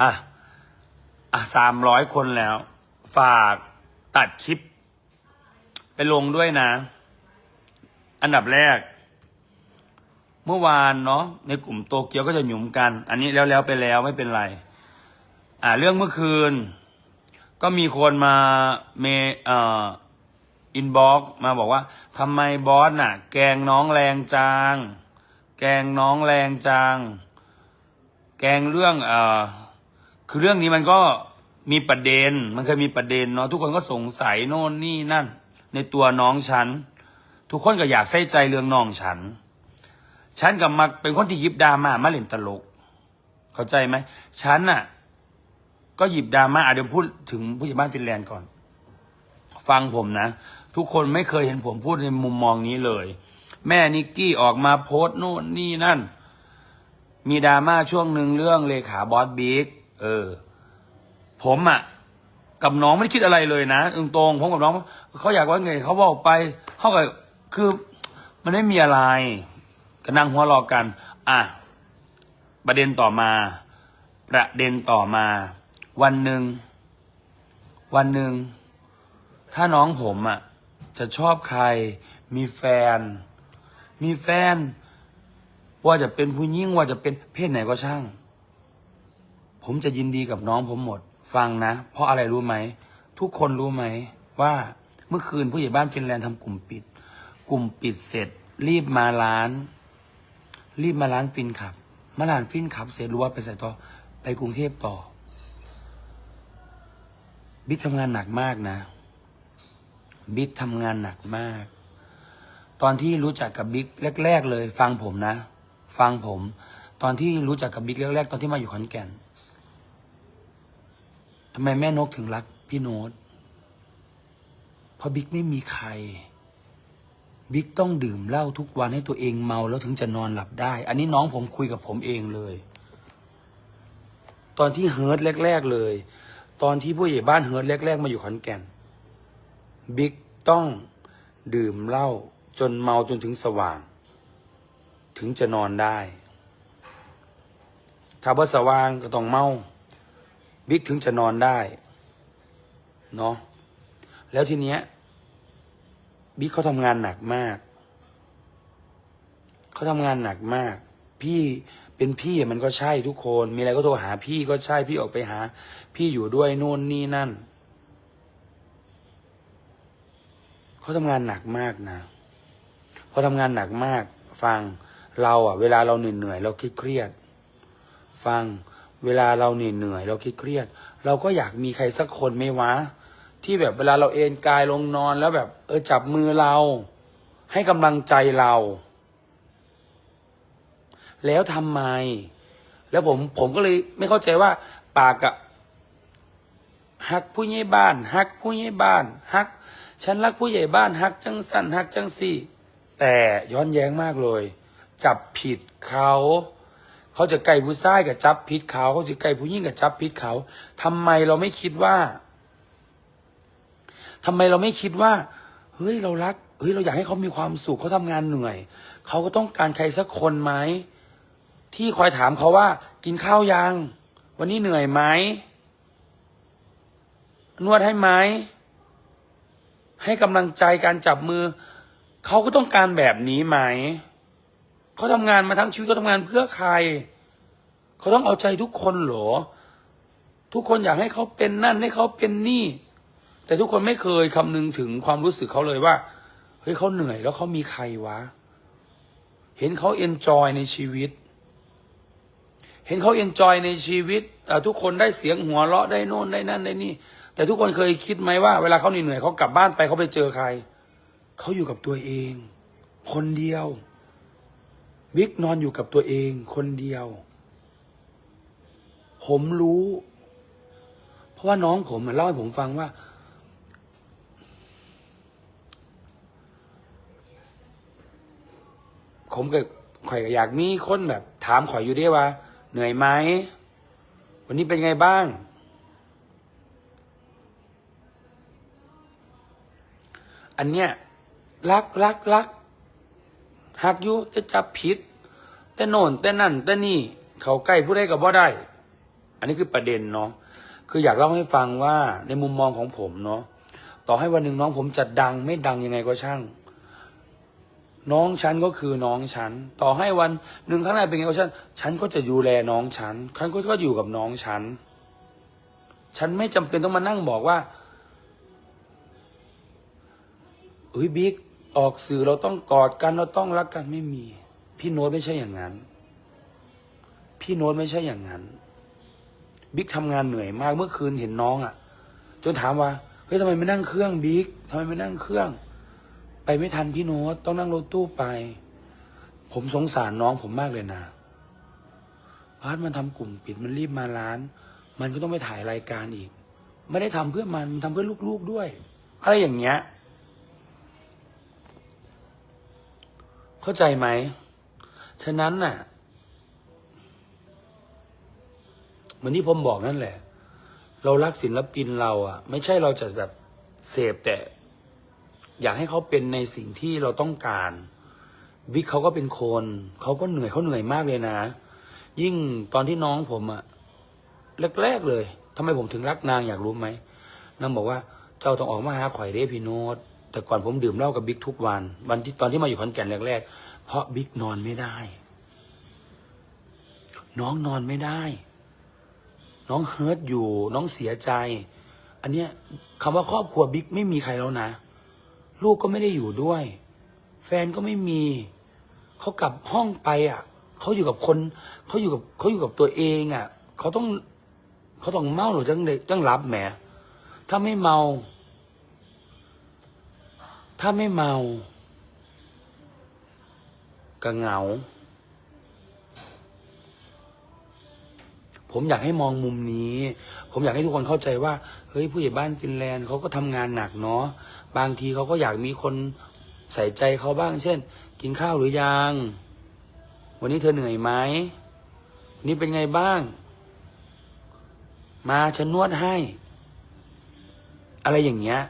อะอะสามร้อยคนแล้ว ฝากตัดคลิป ไปลงด้วยนะ อันดับแรก เมื่อวานเนาะในกลุ่มโตเกียวก็จะหยุมกัน อันนี้แล้วแล้วไปแล้วไม่เป็นไร อ่าเรื่องเมื่อคืน ก็มีคนมาเมเอ่ออินบ็อกมาบอกว่าทำไมบอสน่ะ แกงน้องแรงจัง แกงน้องแรงจัง แกงเรื่องเอ่อ คือเรื่องนี้มันก็มีประเด็น มันเคยมีประเด็นเนาะทุกคนก็สงสัยโน่นนี่นั่น ในตัวน้องฉัน ทุกคนก็อยากใส่ใจเรื่องน้องฉัน ฉันกับมักเป็นคนที่หยิบดราม่ามาเล่นตลก เข้าใจไหมฉันน่ะ ก็หยิบดราม่าอะเดี๋ยวพูดถึงผู้ใหญ่บ้านฟินแลนด์ก่อน ฟังผมนะ ทุกคนไม่เคยเห็นผมพูดในมุมมองนี้เลย แม่นิกกี้ออกมาโพสต์โน่นนี่นั่น มีดราม่าช่วงหนึ่งเรื่องเลขาบอสบิ๊ก เออ ผมอะกับน้องไม่ได้คิดอะไรเลยนะตรงๆผมกับน้องเขาอยากว่าไงเขาบอกไปเขาก็คือ มันไม่มีอะไรก็นั่งหัวรอกัน อะ ประเด็นต่อมา ประเด็นต่อมา วันหนึ่ง วันหนึ่ง ถ้าน้องผมอะ จะชอบใคร มีแฟน มีแฟน ว่าจะเป็นผู้หญิงว่าจะเป็นเพศไหนก็ช่าง ผมจะยินดีกับน้องผมหมด ฟังนะ เพราะอะไรรู้ไหม ทุกคนรู้ไหม ว่าเมื่อคืนผู้ใหญ่บ้านฟินแลนด์ทำกลุ่มปิด กลุ่มปิดเสร็จ รีบมาร้าน รีบมาร้านฟินขับ มาร้านฟินขับ เสร็จรู้ว่าไปใส่ต่อไปกรุงเทพต่อ บิ๊กทำงานหนักมากนะ บิ๊กทำงานหนักมาก ตอนที่รู้จักกับบิ๊กแรก ๆ เลย ฟังผมนะ ฟังผม ตอนที่รู้จักกับบิ๊กแรกๆตอนที่มาอยู่ขอนแก่น ทำไมแม่นกถึงรักพี่โน้ตเพราะบิ๊กไม่มีใคร บิ๊กต้องดื่มเหล้าทุกวันให้ตัวเองเมาแล้วถึงจะนอนหลับได้ อันนี้น้องผมคุยกับผมเองเลย ตอนที่เฮิร์ตแรก ๆเลย ตอนที่ผู้ใหญ่บ้านเฮิร์ตแรก ๆ มาอยู่ขอนแก่น บิ๊กต้องดื่มเหล้าจนเมาจนถึงสว่าง ถึงจะนอนได้ถ้าบ่สว่างก็ต้องเมา บิ๊กถึงจะนอนได้เนาะแล้วทีเนี้ยบิ๊กเขาทำงานหนักมาก เขาทำงานหนักมาก พี่เป็นพี่มันก็ใช่ทุกคน มีอะไรก็โทรหาพี่ก็ใช่พี่ออกไปหา พี่อยู่ด้วยโน่นนี่นั่น เขาทำงานหนักมากนะพอทำงานหนักมาก ฟังเราอะเวลาเราเหนื่อยเหนื่อยๆเราคิดเครียดฟัง เวลาเราเหนื่อยเราคิดเครียด เราก็อยากมีใครสักคนไหมวะ ที่แบบเวลาเราเอนกายลงนอนแล้วแบบ เออจับมือเรา ให้กำลังใจเรา แล้วทำไม แล้วผมผมก็เลยไม่เข้าใจว่า ปากอะฮักผู้ใหญ่บ้านฮักผู้ใหญ่บ้านฮัก ฉันรักผู้ใหญ่บ้านฮักจังสั้นฮักจังสี่ แต่ย้อนแย้งมากเลย จับผิดเขา เขาจะไก่ผู้ชายกับจับผิดเขาเขาจะไก่ผู้หญิงกับจับผิดเขาทำไมเราไม่คิดว่าทำไมเราไม่คิดว่า เฮ้ยเรารัก เฮ้ยเราอยากให้เขามีความสุขเขาทำงานเหนื่อย เขาก็ต้องการใครสักคนไหมที่คอยถามเขาว่า กินข้าวยัง วันนี้เหนื่อยไหมนวดให้ไหมให้กำลังใจการจับมือ เขาก็ต้องการแบบนี้ไหม เขาทำงานมาทั้งชีวิตเขาทำงานเพื่อใคร เขาต้องเอาใจทุกคนเหรอ ทุกคนอยากให้เขาเป็นนั่นให้เขาเป็นนี่ แต่ทุกคนไม่เคยคำนึงถึงความรู้สึกเขาเลยว่า เฮ้ยเขาเหนื่อยแล้วเขามีใครวะ เห็นเขาเอนจอยในชีวิต เห็นเขาเอนจอยในชีวิตเอ่ทุกคนได้เสียงหัวเราะได้โน่นได้นั่นได้นี่ แต่ทุกคนเคยคิดไหมว่า เวลาเขาเหนื่อยเขากลับบ้านไปเขาไปเจอใคร เขาอยู่กับตัวเอง คนเดียว บิ๊กนอนอยู่กับตัวเองคนเดียว ผมรู้ เพราะว่าน้องผมอะเล่าให้ผมฟังว่า ผมก็ข่อยก็อยากมีคนแบบ ถามข่อยอยู่ด้วยว่า เหนื่อยไหม วันนี้เป็นไงบ้าง อันเนี้ยรักรักรัก หักอยู่แต่จับผิด แต่โน่นแต่นั่นแต่นี่เขาใกล้ผู้ใดกับบ่ได้ อันนี้คือประเด็นเนาะคืออยากเล่าให้ฟังว่าในมุมมองของผมเนาะต่อให้วันหนึ่งน้องผมจะดังไม่ดังยังไงก็ช่าง น้องฉันก็คือน้องฉัน ต่อให้วันหนึ่งข้างหน้าเป็นไงก็ช่างฉันก็จะดูแลน้องฉันฉันก็ก็อยู่กับน้องฉัน ฉันไม่จำเป็นต้องมานั่งบอกว่าเฮ้ยบิ๊ก ออกสื่อเราต้องกอดกันเราต้องรักกันไม่มี พี่โน้ตไม่ใช่อย่างนั้น พี่โน้ตไม่ใช่อย่างนั้น บิ๊กทำงานเหนื่อยมากเมื่อคืนเห็นน้องอะ่ะ จนถามว่าเฮ้ยทำไมไม่นั่งเครื่องบิ๊กทำไมไม่นั่งเครื่อง ไปไม่ทันพี่โน้ตต้องนั่งรถตู้ไป ผมสงสารน้องผมมากเลยนะพาร์ทมันทำกลุ่มปิดมันรีบมาร้าน มันก็ต้องไปถ่ายรายการอีก ไม่ได้ทำเพื่อมันมันทำเพื่อลูกๆด้วย อะไรอย่างเงี้ย เข้าใจไหม ฉะนั้นน่ะ เหมือนที่ผมบอกนั่นแหละ เรารักศิลปินเราอะไม่ใช่เราจะแบบเสพแต่ อยากให้เขาเป็นในสิ่งที่เราต้องการบิ๊กเขาก็เป็นคนเขาก็เหนื่อยเขาเหนื่อยมากเลยนะ ยิ่งตอนที่น้องผมอะแรกๆเลยทำไมผมถึงรักนางอยากรู้ไหมนางบอกว่าเจ้าต้องออกมาหาข่อยเด้พี่โนต แต่ก่อนผมดื่มเหล้ากับบิ๊กทุกวัน วันที่ตอนที่มาอยู่ขอนแก่นแรกๆ เพราะบิ๊กนอนไม่ได้ น้องนอนไม่ได้ น้องเฮิร์ตอยู่ น้องเสียใจ อันเนี้ยคำว่าครอบครัวบิ๊กไม่มีใครแล้วนะ ลูกก็ไม่ได้อยู่ด้วย แฟนก็ไม่มี เขากลับห้องไปอะ เขาอยู่กับคน เขาอยู่กับเขาอยู่กับตัวเองอะ เขาต้อง เขาต้องเมาหรือจังเลยจังรับแหม ถ้าไม่เมา ถ้าไม่เมาก็เหงา ผมอยากให้มองมุมนี้ ผมอยากให้ทุกคนเข้าใจว่า เฮ้ยผู้ใหญ่บ้านฟินแลนด์เขาก็ทำงานหนักเนาะ บางทีเขาก็อยากมีคนใส่ใจเขาบ้าง เช่น กินข้าวหรือยัง วันนี้เธอเหนื่อยไหมวันนี้เป็นไงบ้าง มาฉันนวดให้ อะไรอย่างเงี้ย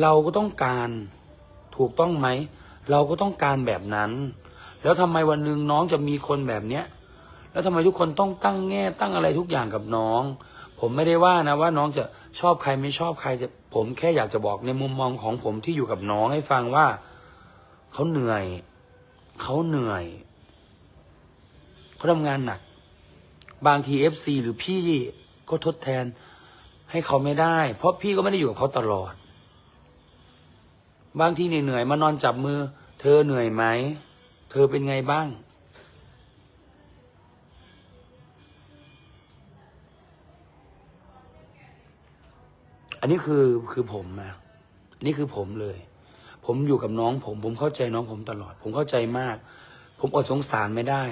เราก็ต้องการถูกต้องไหม เราก็ต้องการแบบนั้น แล้วทำไมวันหนึ่งน้องจะมีคนแบบเนี้ยแล้วทำไมทุกคนต้องตั้งแง่ตั้งอะไรทุกอย่างกับน้อง ผมไม่ได้ว่านะว่าน้องจะชอบใครไม่ชอบใครแต่ผมแค่อยากจะบอกในมุมมองของผมที่อยู่กับน้องให้ฟังว่าเขาเหนื่อยเขาเหนื่อยเขาทำงานหนัก บางทีเอฟซีหรือพี่ก็ทดแทนให้เขาไม่ได้ เพราะพี่ก็ไม่ได้อยู่กับเขาตลอด บางทีเหนื่อยๆมานอนจับมือ เธอเหนื่อยไหม เธอเป็นไงบ้าง อันนี้คือคือผมนะอันนี้คือผมเลย ผมอยู่กับน้องผม ผมเข้าใจน้องผมตลอด ผมเข้าใจมาก ผมอดสงสารไม่ได้